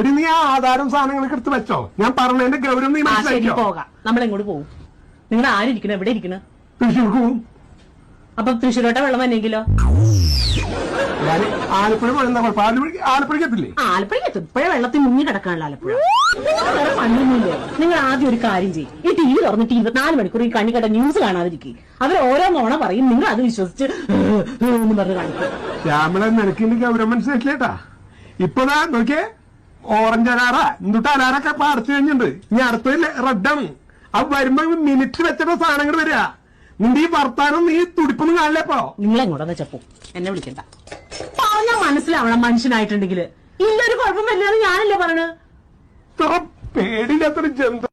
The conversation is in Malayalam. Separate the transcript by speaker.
Speaker 1: എടി നീ ആ ആധാരം സാധനങ്ങളൊക്കെ എടുത്ത് വെച്ചോ. ഞാൻ പറഞ്ഞതിന്റെ ഗൗരവം നീ മനസ്സിലാക്കി
Speaker 2: പോകാം. നമ്മൾ എങ്ങോട്ട് പോകും നിങ്ങൾ ആരിക്കണം എവിടെ ഇരിക്കണം?
Speaker 1: തൃശ്ശൂർക്ക് പോകും
Speaker 2: അപ്പൊ തൃശ്ശൂരോട്ടെ വെള്ളം വന്നെങ്കിലോ?
Speaker 1: ഞാൻ ആലപ്പുഴ പോയെന്താ കുഴപ്പം. ആലപ്പുഴ ആലപ്പുഴയ്ക്ക് എത്തില്ലേ?
Speaker 2: ആ ആലപ്പുഴ എത്തും. ഇപ്പോഴേ വെള്ളത്തിൽ മുങ്ങി കിടക്കാനുള്ള ആലപ്പുഴ. നിങ്ങൾ വേറെ പണിയൊന്നുമില്ലേ? നിങ്ങൾ ആദ്യം ഒരു കാര്യം ചെയ്യും. ഈ ടി വി തുറന്നിട്ട് ഇരുപത്തിനാല് മണിക്കൂർ ഈ കണ്ണി കണ്ട ന്യൂസ് കാണാതിരിക്കും. അവർ ഓരോ നോണ പറയും. നിങ്ങൾ അത് വിശ്വസിച്ച് എന്ന് പറഞ്ഞ് കാണിക്കും.
Speaker 1: ശ്യാമള ഇനി ഗൗരവം മനസ്സിലാക്കില്ലേട്ടാ ഇപ്പതാ നോക്കിയേ. ഓറഞ്ച് അലാറ. എന്തുട്ട് അലാറൊക്കെ ഇപ്പൊ അടച്ചു കഴിഞ്ഞിട്ടുണ്ട്. ഇനി അടുത്തത് റെഡാണ് അത് വരുമ്പോ മിനിറ്റ് വെച്ചിട്ട് സാധനങ്ങൾ വരിക. നിന്റെ ഈ വർത്താനം നീ തുടിപ്പൊന്നും
Speaker 2: കാണില്ലപ്പോ എങ്ങോട്ടാന്ന് വെച്ചപ്പോ എന്നെ വിളിക്കണ്ട. പറഞ്ഞാ മനസ്സിലാവണം മനുഷ്യനായിട്ടുണ്ടെങ്കിൽ ഇല്ലൊരു കുഴപ്പം വരില്ലെന്ന് ഞാനല്ലേ പറയണത്
Speaker 1: ഇത്ര പേടിയില്ലാത്തൊരു ജന്തു